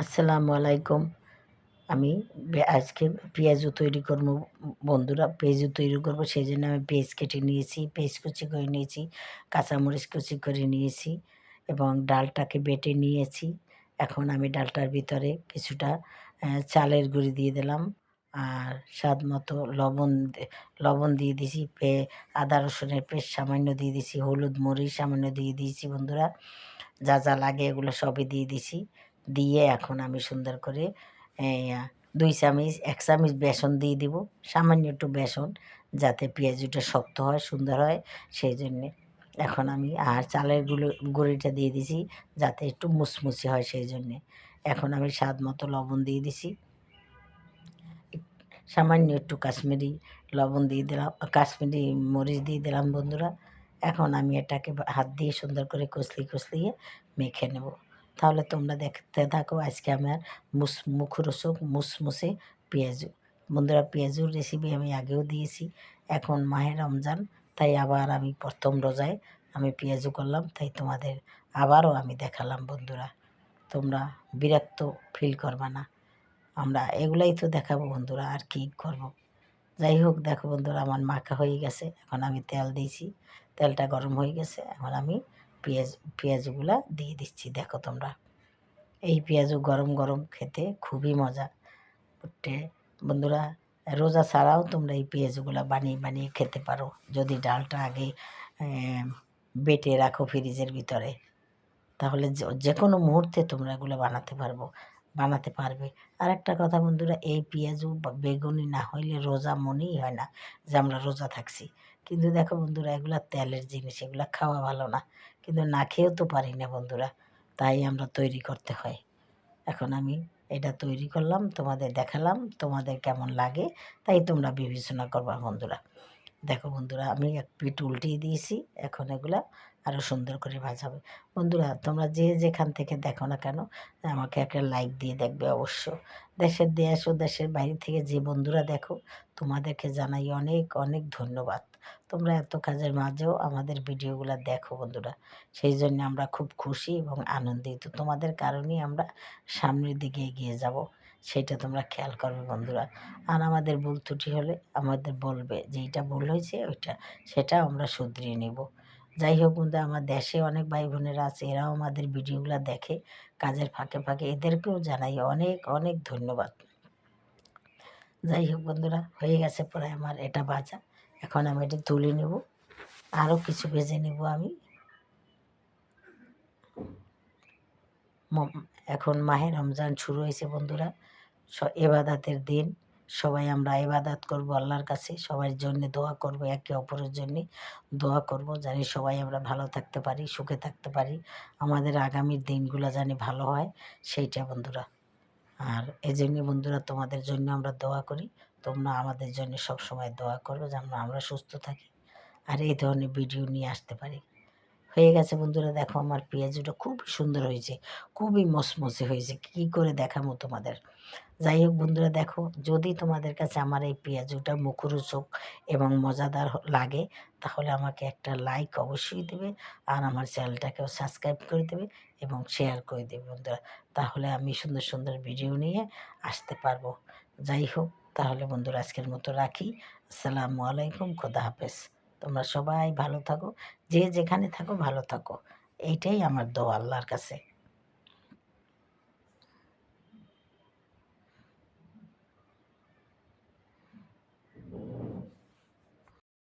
আসসালামু আলাইকুম। আমি আজকে পেঁয়াজও তৈরি করব। বন্ধুরা, পেঁয়াজও তৈরি করব সেই জন্য আমি পেঁয়াজ কেটে নিয়েছি, পেঁয়াজ কুচি করে নিয়েছি, কাঁচামরিচ কুচি করে নিয়েছি এবং ডালটাকে বেটে নিয়েছি। এখন আমি ডালটার ভিতরে কিছুটা চালের গুঁড়ি দিয়ে দিলাম আর স্বাদ মতো লবণ লবণ দিয়ে দিয়েছি পে আদা রসুনের পেস্ট সামান্য দিয়ে দিয়েছি হলুদ মরিচ সামান্য দিয়ে দিয়েছি বন্ধুরা। যা যা লাগে এগুলো সবই দিয়ে দিছি। দিয়ে এখন আমি সুন্দর করে দুই চামিচ, এক চামিচ বেসন দিয়ে দিব। সামান্য একটু বেসন যাতে পেঁয়াজুটা শক্ত হয়, সুন্দর হয়, সেই জন্যে। এখন আমি আর চালের গুঁড়ো গুঁড়িটা দিয়ে দিছি যাতে একটু মুসমুসে হয়, সেই জন্যে। এখন আমি স্বাদ মতো লবণ দিয়ে দিছি। সামান্য একটু কাশ্মীরি লবণ দিয়ে দিলাম, কাশ্মীরি মরিচ দিয়ে দিলাম বন্ধুরা। এখন আমি এটাকে হাত দিয়ে সুন্দর করে কষলি কষলিয়ে মেখে নেব। তাহলে তোমরা দেখতে থাকো আজকে আমার মুস, মুখরোচক মুসমুসে পেঁয়াজু। বন্ধুরা, পেঁয়াজুর রেসিপি আমি আগেও দিয়েছি, এখন মাহের রমজান, তাই আবার আমি প্রথম রোজায় আমি পেঁয়াজু করলাম, তাই তোমাদের আবারও আমি দেখালাম বন্ধুরা। তোমরা বিরক্ত ফিল করবা না। আমরা এগুলাই তো দেখাবো বন্ধুরা, আর কি করব। যাই হোক, দেখো বন্ধুরা, আমার মাখা হয়ে গেছে, এখন আমি তেল দিয়েছি, তেলটা গরম হয়ে গেছে, এখন আমি পেঁয়াজ, পেঁয়াজগুলো দিয়ে দিচ্ছি। দেখো তোমরা, এই পেঁয়াজও গরম গরম খেতে খুবই মজা। বন্ধুরা, রোজা ছাড়াও তোমরা এই পেঁয়াজগুলো বানিয়ে বানিয়ে খেতে পারো। যদি ডালটা আগে বেটে রাখো ফ্রিজের ভিতরে, তাহলে যে- কোনো মুহূর্তে তোমরা এগুলো বানাতে পারব, বানাতে পারবে। আর একটা কথা বন্ধুরা, এই পেঁয়াজু বা, বেগুনি না হইলে রোজা মনেই হয় না যে আমরা রোজা থাকছি। কিন্তু দেখো বন্ধুরা, এগুলো তেলের জিনিস, এগুলো খাওয়া ভালো না। কিন্তু না খেয়েও তো পারি না বন্ধুরা, তাই আমরা তৈরি করতে হয়। এখন আমি এটা তৈরি করলাম, তোমাদের দেখালাম, তোমাদের কেমন লাগে, তাই তোমরা বিবেচনা করবা বন্ধুরা। দেখো বন্ধুরা, আমি এক পিঠ উল্টিয়ে দিয়েছি, এখন এগুলা আরও সুন্দর করে ভাজাবে বন্ধুরা, তোমরা যে যেখান থেকে দেখো না কেন, আমাকে একটা লাইক দিয়ে দেখবে অবশ্য। দেশের দেশ ও দেশের বাইরে থেকে যে বন্ধুরা দেখো, তোমাদেরকে জানাই অনেক অনেক ধন্যবাদ। তোমরা এত কাজের মাঝেও আমাদের ভিডিওগুলো দেখো বন্ধুরা। সেই জন্য আমরা খুব খুশি এবং আনন্দিত। তোমাদের কারণেই আমরা সামনের দিকে এগিয়ে যাব, সেটা তোমরা খেয়াল করবে বন্ধুরা। আর আমাদের ভুল ত্রুটি হলে আমাদের বলবে যে এটা ভুল হয়েছে, ওইটা, সেটা আমরা শুধরিয়ে নেব। যাই হোক বন্ধু, আমার দেশে অনেক ভাই বোনেরা আছে, এরাও আমাদের ভিডিওগুলো দেখে কাজের ফাঁকে ফাঁকে এদেরকেও জানাই অনেক অনেক ধন্যবাদ। যাই হোক বন্ধুরা, হয়ে গেছে প্রায় আমার এটা ভাজা। এখন আমি এটা তুলে নেব, আরও কিছু ভেজে নেব আমি। এখন মাহে রমজান শুরু হয়েছে বন্ধুরা এবাদাতের দিন। সবাই আমরা এবাদাত করব, আল্লাহর কাছে সবার জন্য দোয়া করব, একে অপরের জন্য দোয়া করব, জানি সবাই আমরা ভালো থাকতে পারি, সুখে থাকতে পারি। আমাদের আগামীর দিনগুলো জানি ভালো হয়, সেইটা বন্ধুরা। আর এই জন্য বন্ধুরা তোমাদের জন্য আমরা দোয়া করি, তোমরা আমাদের জন্য সব সময় দোয়া করবে যেন আমরা সুস্থ থাকি। আর এই ধরনের ভিডিও নিয়ে আসতে পারি। হয়ে গেছে বন্ধুরা, দেখো আমার পেঁয়াজুটা খুব সুন্দর হয়েছে, খুবই মসমসে হয়েছে, কি করে দেখাবো তোমাদের? যাই হোক বন্ধুরা, দেখো যদি তোমাদের কাছে আমার এই পেঁয়াজুটা মুখরোচক এবং মজাদার লাগে, তাহলে আমাকে একটা লাইক অবশ্যই দেবে আর আমার চ্যানেলটাকেও সাবস্ক্রাইব করে দেবে এবং শেয়ার করে দেবে বন্ধুরা। তাহলে আমি সুন্দর সুন্দর ভিডিও নিয়ে আসতে পারব। যাই হোক, তাহলে বন্ধুরা আজকের মতো রাখি। আসসালামু আলাইকুম, খোদা হাফেজ। তোমরা সবাই ভালো থাকো যে যেখানে থাকো ভালো থাকো। এইটাই আমার দোয়া আল্লাহর কাছে।